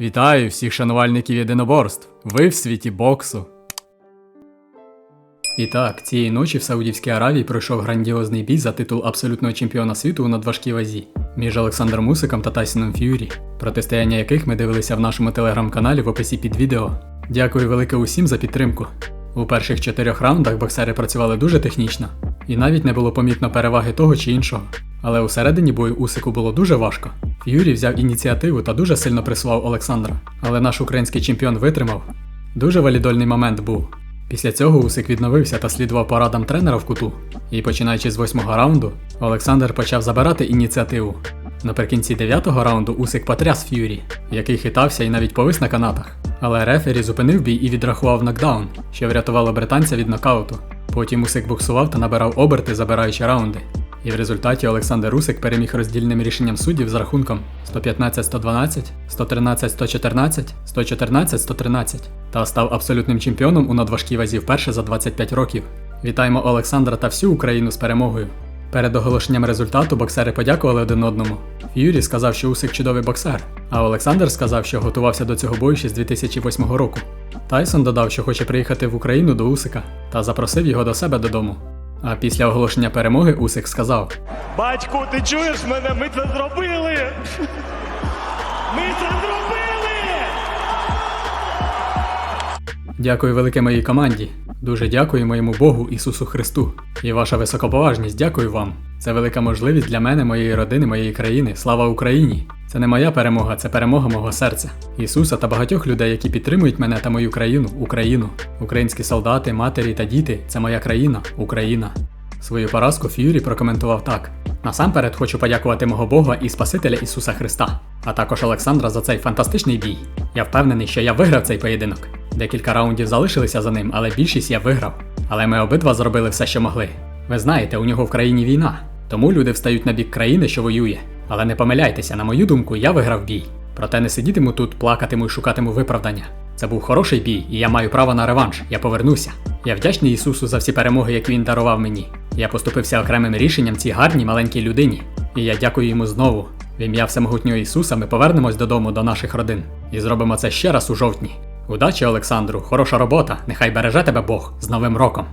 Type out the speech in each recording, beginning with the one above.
Вітаю всіх шанувальників єдиноборств. Ви в світі боксу. І так, цієї ночі в Саудівській Аравії пройшов грандіозний бій за титул абсолютного чемпіона світу у надважкій вазі між Олександром Мусиком та Тайсоном Ф'юрі, протистояння яких ми дивилися в нашому телеграм-каналі в описі під відео. Дякую велике усім за підтримку. У перших чотирьох раундах боксери працювали дуже технічно, і навіть не було помітно переваги того чи іншого. Але у середині бою Усику було дуже важко. Ф'юрі взяв ініціативу та дуже сильно пресував Олександра. Але наш український чемпіон витримав. Дуже валідольний момент був. Після цього Усик відновився та слідував порадам тренера в куту. І починаючи з восьмого раунду, Олександр почав забирати ініціативу. Наприкінці дев'ятого раунду Усик потряс Ф'юрі, який хитався і навіть повис на канатах. Але рефері зупинив бій і відрахував нокдаун, що врятувало британця від нокауту. Потім Усик боксував та набирав оберти, забираючи раунди. І в результаті Олександр Усик переміг роздільним рішенням суддів з рахунком 115-112, 113-114, 114-113 та став абсолютним чемпіоном у надважкій вазі вперше за 25 років. Вітаємо Олександра та всю Україну з перемогою. Перед оголошенням результату боксери подякували один одному. Ф'юрі сказав, що Усик чудовий боксер, а Олександр сказав, що готувався до цього бою ще з 2008 року. Тайсон додав, що хоче приїхати в Україну до Усика та запросив його до себе додому. А після оголошення перемоги Усик сказав: Батьку, ти чуєш мене? Ми це зробили! Ми це зробили! Дякую велике моїй команді. Дуже дякую моєму Богу Ісусу Христу. І ваша високоповажність, дякую вам. Це велика можливість для мене, моєї родини, моєї країни. Слава Україні! Це не моя перемога, це перемога мого серця. Ісуса та багатьох людей, які підтримують мене та мою країну, Україну. Українські солдати, матері та діти це моя країна, Україна. Свою поразку Ф'юрі прокоментував так: насамперед хочу подякувати мого Бога і Спасителя Ісуса Христа, а також Олександра за цей фантастичний бій. Я впевнений, що я виграв цей поєдинок. Декілька раундів залишилися за ним, але більшість я виграв. Але ми обидва зробили все, що могли. Ви знаєте, у нього в країні війна, тому люди встають на бік країни, що воює. Але не помиляйтеся, на мою думку, я виграв бій. Проте не сидітиму тут, плакатиму і шукатиму виправдання. Це був хороший бій, і я маю право на реванш. Я повернуся. Я вдячний Ісусу за всі перемоги, які він дарував мені. Я поступився окремим рішенням цій гарній маленькій людині. І я дякую йому знову. В ім'я Всемогутнього Ісуса ми повернемось додому до наших родин і зробимо це ще раз у жовтні. Удачі, Олександру, хороша робота, нехай береже тебе Бог з Новим роком.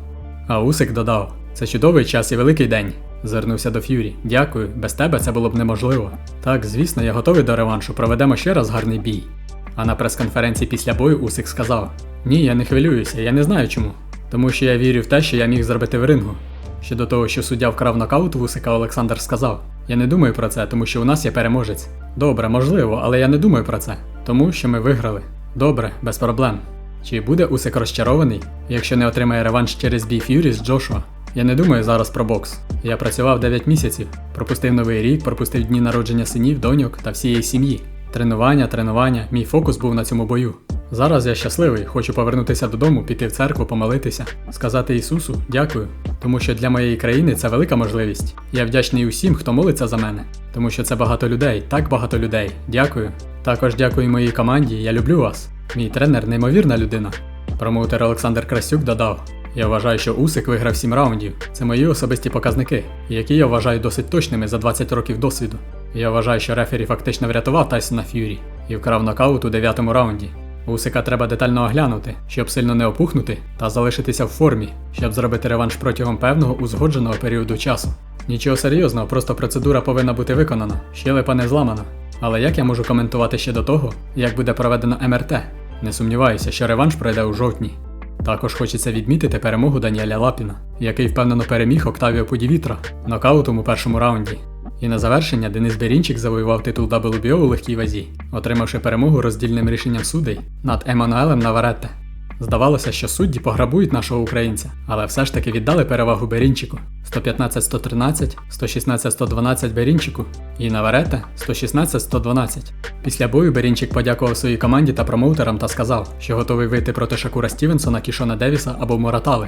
А Усик додав: це чудовий час і великий день. Звернувся до Ф'юрі. Дякую, без тебе це було б неможливо. Так, звісно, я готовий до реваншу, проведемо ще раз гарний бій. А на прес-конференції після бою Усик сказав: Ні, я не хвилююся, я не знаю чому. Тому що я вірю в те, що я міг зробити в рингу. Щодо того, що суддя вкрав нокаут Усика, Олександр сказав: Я не думаю про це, тому що у нас є переможець. Добре, можливо, але я не думаю про це, тому що ми виграли. Добре, без проблем. Чи буде Усик розчарований, якщо не отримає реванш через бій Ф'юрі з Джошуа? Я не думаю зараз про бокс. Я працював 9 місяців, пропустив новий рік, пропустив дні народження синів, доньок та всієї сім'ї. Тренування, тренування, мій фокус був на цьому бою. Зараз я щасливий, хочу повернутися додому, піти в церкву, помолитися, сказати Ісусу дякую, тому що для моєї країни це велика можливість. Я вдячний усім, хто молиться за мене, тому що це багато людей, так багато людей. Дякую. Також дякую моїй команді, я люблю вас. Мій тренер неймовірна людина. Промоутер Олександр Красюк додав: Я вважаю, що Усик виграв 7 раундів. Це мої особисті показники, які я вважаю досить точними за 20 років досвіду. Я вважаю, що рефері фактично врятував Тайсона Ф'юрі і вкрав нокаут у 9 раунді. Усика треба детально оглянути, щоб сильно не опухнути та залишитися в формі, щоб зробити реванш протягом певного узгодженого періоду часу. Нічого серйозного, просто процедура повинна бути виконана, щелепа не зламана. Але як я можу коментувати ще до того, як буде проведено МРТ? Не сумніваюся, що реванш пройде у жовтні. Також хочеться відмітити перемогу Даніеля Лапіна, який впевнено переміг Октавіо Пудівітра нокаутом у першому раунді. І на завершення Денис Берінчик завоював титул WBO у легкій вазі, отримавши перемогу роздільним рішенням судей над Еммануелем Наваретте. Здавалося, що судді пограбують нашого українця, але все ж таки віддали перевагу Берінчику 115-113, 116-112 Берінчику і Наварете 116-112. Після бою Берінчик подякував своїй команді та промоутерам та сказав, що готовий вийти проти Шакура Стівенсона, Кішона Девіса або Муратали.